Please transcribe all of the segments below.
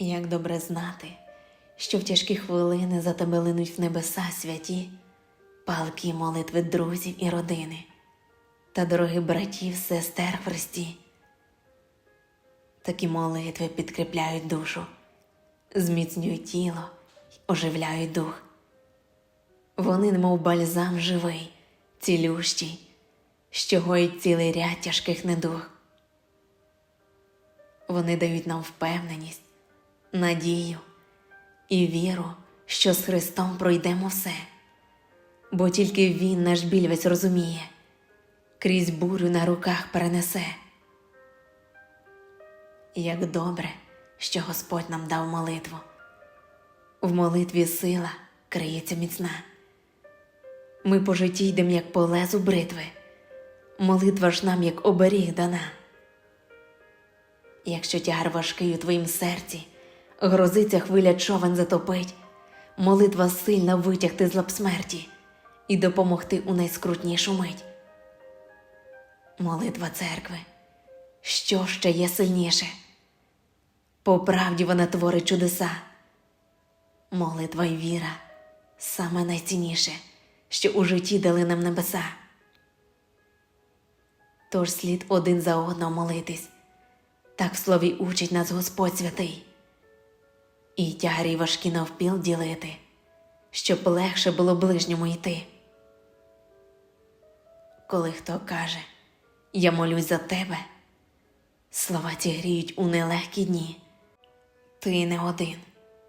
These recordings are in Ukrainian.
Як добре знати, що в тяжкі хвилини за тебе линуть в небеса святі, палки молитви друзів і родини та дорогих братів, сестер Христі. Такі молитви підкріпляють душу, зміцнюють тіло й оживляють дух. Вони, немов бальзам живий, цілющий, що гоїть цілий ряд тяжких недуг. Вони дають нам впевненість, надію і віру, що з Христом пройдемо все, бо тільки Він наш біль весь розуміє, крізь бурю на руках перенесе. Як добре, що Господь нам дав молитву. В молитві сила криється міцна. Ми по житті йдем, як по лезу бритви, молитва ж нам, як оберіг дана. Якщо тягар важкий у твоїм серці, грозиться хвиля човен затопить, молитва сильна витягти з лап смерті і допомогти у найскрутнішу мить. Молитва церкви, що ще є сильніше? По правді вона творить чудеса. Молитва й віра саме найцінніше, що у житті дали нам небеса. Тож слід один за одного молитись, так в слові учить нас Господь святий, і тягарі важкі навпіл ділити, щоб легше було ближньому йти. Коли хто каже, я молюсь за тебе, слова ці гріють у нелегкі дні. Ти не один,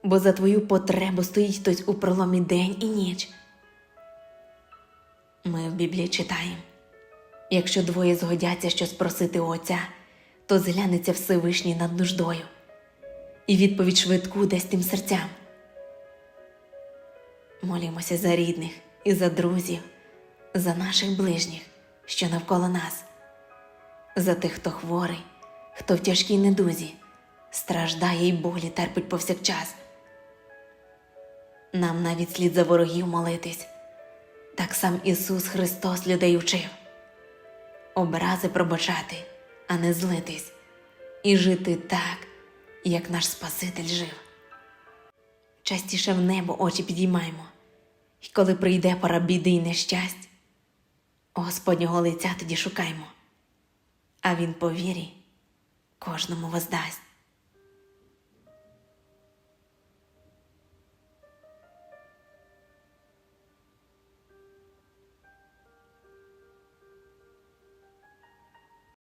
бо за твою потребу стоїть хтось у проломі день і ніч. Ми в Біблії читаємо якщо двоє згодяться щось просити Отця, то зглянеться Всевишній над нуждою, і відповідь швидку дасть тим серцям. Молімося за рідних і за друзів, за наших ближніх, що навколо нас, за тих, хто хворий, хто в тяжкій недузі, страждає й болі терпить повсякчас. Нам навіть слід за ворогів молитись, так сам Ісус Христос людей учив образи пробачати, а не злитись, і жити так, як наш Спаситель жив. Частіше в небо очі підіймаймо, і коли прийде пора біди й нещасть, Господнього лиця тоді шукаймо, а Він по вірі кожному воздасть.